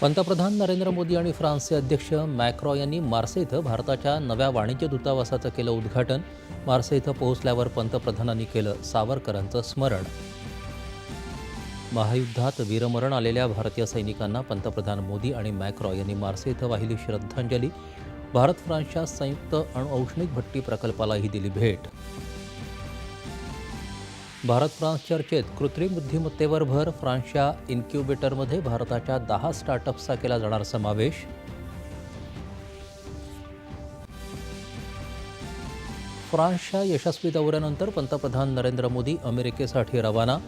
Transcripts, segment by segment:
पंतप्रधान नरेंद्र मोदी आणि फ्रान्सचे अध्यक्ष मॅक्रॉ यांनी मार्से इथं भारताच्या नव्या वाणिज्य दूतावासाचं केलं उद्घाटन. मार्से इथं पोहोचल्यावर पंतप्रधानांनी केलं सावरकरांचं स्मरण. महायुद्धात वीरमरण आलेल्या भारतीय सैनिकांना पंतप्रधान मोदी आणि मॅक्रॉ यांनी मार्से इथं वाहिली श्रद्धांजली. भारत फ्रान्सच्या संयुक्त अणुऔष्णिक भट्टी प्रकल्पालाही दिली भेट. भारत फ्रान्स चर्चेत कृत्रिम बुद्धिमत्तेवर भर फ्रान्सच्या इन्क्युबेटरमध्ये भारताच्या दहा स्टार्टअप्सचा केला जाणार समावेश. फ्रान्सच्या यशस्वी दौऱ्यानंतर पंतप्रधान नरेंद्र मोदी अमेरिकेसाठी रवाना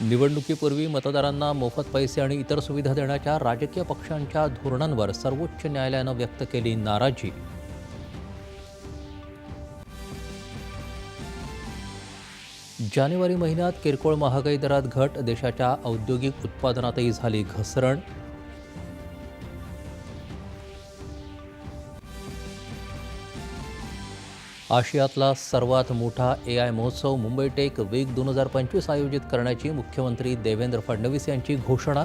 निवडणुकीपूर्वी मतदारांना मोफत पैसे आणि इतर सुविधा देण्याच्या राजकीय पक्षांच्या धोरणांवर सर्वोच्च न्यायालयानं व्यक्त केली नाराजी. जानेवारी महिन्यात किरकोळ महागाई दरात घट देशाच्या औद्योगिक उत्पादनातही झाली घसरण. आशियातला सर्वात मोठा ए आय महोत्सव मुंबई टेक वीक दोन हजार पंचवीस आयोजित करण्याची मुख्यमंत्री देवेंद्र फडणवीस यांची घोषणा.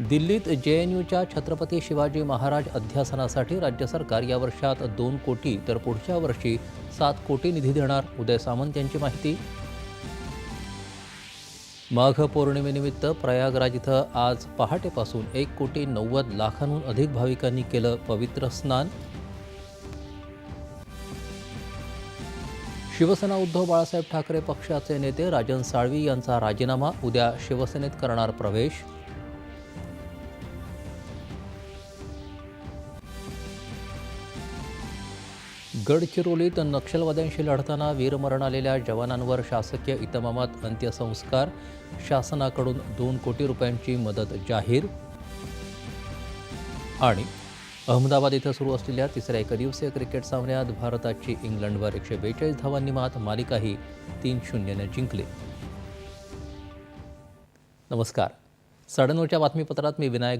दिल्लीत जे एन यूच्या छत्रपती शिवाजी महाराज अध्यासनासाठी राज्य सरकार या वर्षात दोन कोटी तर पुढच्या वर्षी सात कोटी निधी देणार उदय सामंत यांची माहिती. माघ पौर्णिमेनिमित्त प्रयागराज इथं आज पहाटेपासून एक कोटी नव्वद लाखांहून अधिक भाविकांनी केलं पवित्र स्नान. शिवसेना उद्धव बाळासाहेब ठाकरे पक्षाचे नेते राजन साळवी यांचा राजीनामा उद्या शिवसेनेत करणार प्रवेश. गडचिरोलीत नक्षलवाद्यांशी लढताना वीरमरण आलेल्या जवानांवर शासकीय इतमामात अंत्यसंस्कार. शासनाकडून दोन कोटी रुपयांची मदत जाहीर. आणि अहमदाबाद इथं सुरू असलेल्या तिसऱ्या एकदिवसीय क्रिकेट सामन्यात भारताची इंग्लंडवर एकशे बेचाळीस धावांनी मात मालिकाही तीन शून्यने जिंकली. नमस्कार. साडेनऊच्या बातमीपत्रात मी विनायक